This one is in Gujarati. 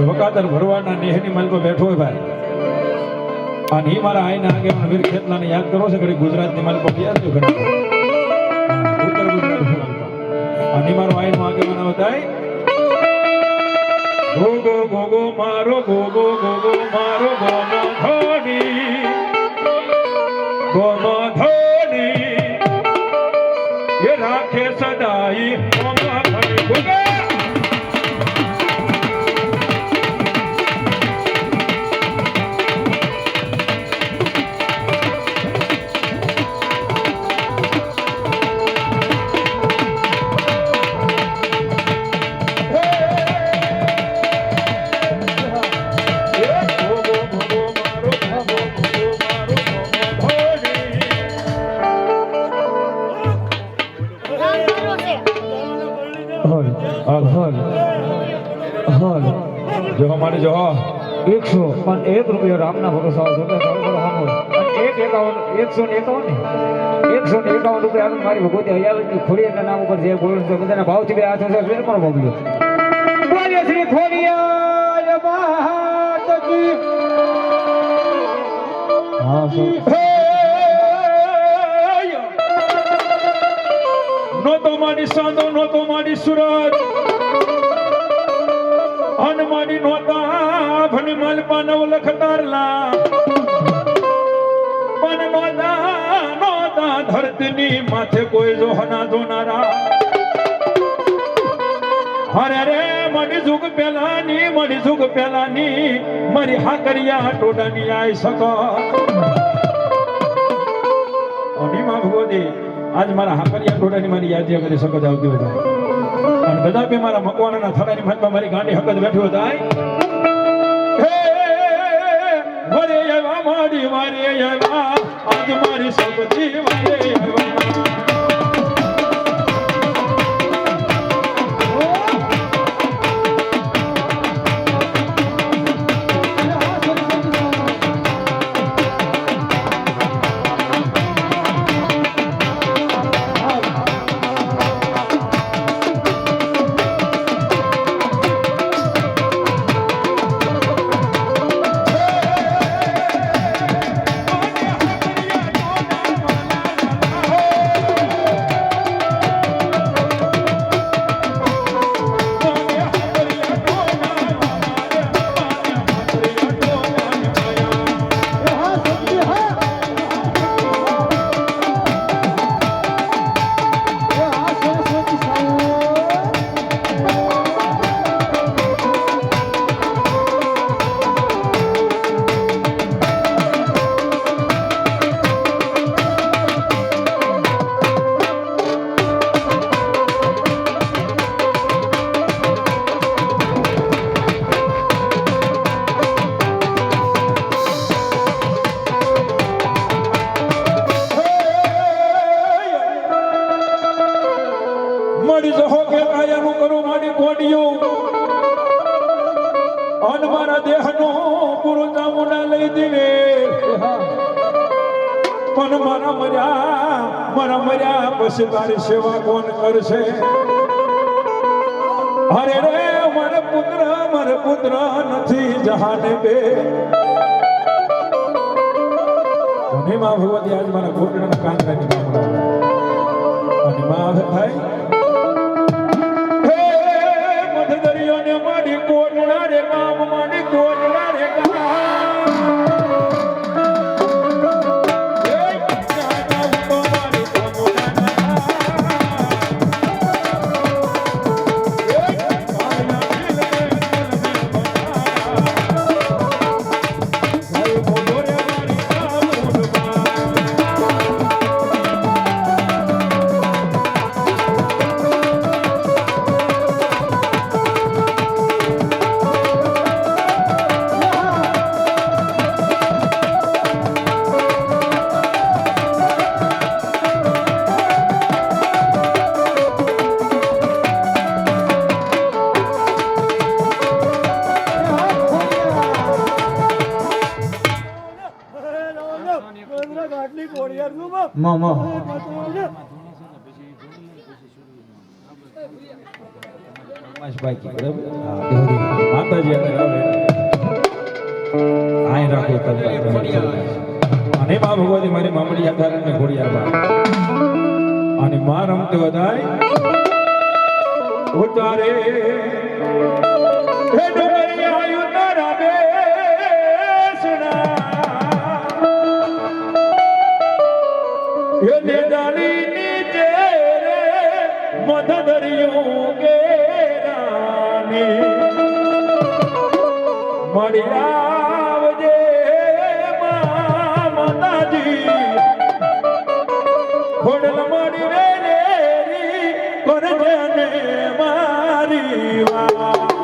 વકાતર ભરવાડના નેહની માલ પર બેઠો હોય ભાઈ. અને એ મારા આઈના આગેવાન વીર ખેતલાને યાદ કરો છો ઘડી ગુજરાતની ની પર યાદ જો ઘડી. ઉત્તર પર. અને મારો આઈનો આગે મને બતાય ગોગો ગોગો, મારો ગોગો ગોગો, મારો ગોમો હલ હલ હલ હલ જો મારી જો એકસો પણ એક રૂપિયા રામના ભરોસા છે. કે તારો પર હામો. અને એક એકાવન એકસો ને ને? એકસો ને એકાવન રૂપિયા મારી ભગવતી હયાવતની ખોડિયાના નામ ઉપર જે બોલું છે બધાના ભાવથી બે હાથો હજાર પણ મોકલ્યો બોલ્યો શ્રી ખોડિયા માત હા સર. મારી સાંધો નહોતો, મારી સુરત. અન મારી નોતા ભણી માલપા નવ લખ તારલા. પણ નોતા નોતા ધરતીની માથે કોઈ જો હના જોનારા. અરે રે મારી જુગ પેલાની, મારી જુગ પેલાની, મારી હાકરિયા ટોડાની આઈ શકો. અનિમા ભગવતી આજ મારા હાકરિયા ટોડાની મારી યાદી કરી સગત આવતી હોય અને કદાપી મારા મકવાણાના થરાની મનમાં મારી ગાંડી હકત બેઠી હતા વરે એવા મારી વારે એવા આજ મારી સગતી વારે એવા કરું અન મારા દેહનો પૂરો ચામુંડા લઈ દેવે. પણ મારા મર્યા મારા મર્યા પછી તારી સેવા કોણ કરશે? અરે રે, મારે પુત્ર મારે પુત્ર નથી જહાને બે. ધનીમાં ભગવતી આજ મારા ઘૂંટણાના કાનમાં થાય મધદરિયોને મારી કોટડા રે કામ મારી કોટડા માં માં. માતાજી આવે આય રાખો. અને માં ભગવતી મારી મામડી આધાર ને ઘોડિયાર અને માં રમતો ડુંગરિયા ઉતારા મધદરિયું ગેરાની મળી આવજે માતાજી. ખોડલ મળી વેલેરી કરજે મારી વા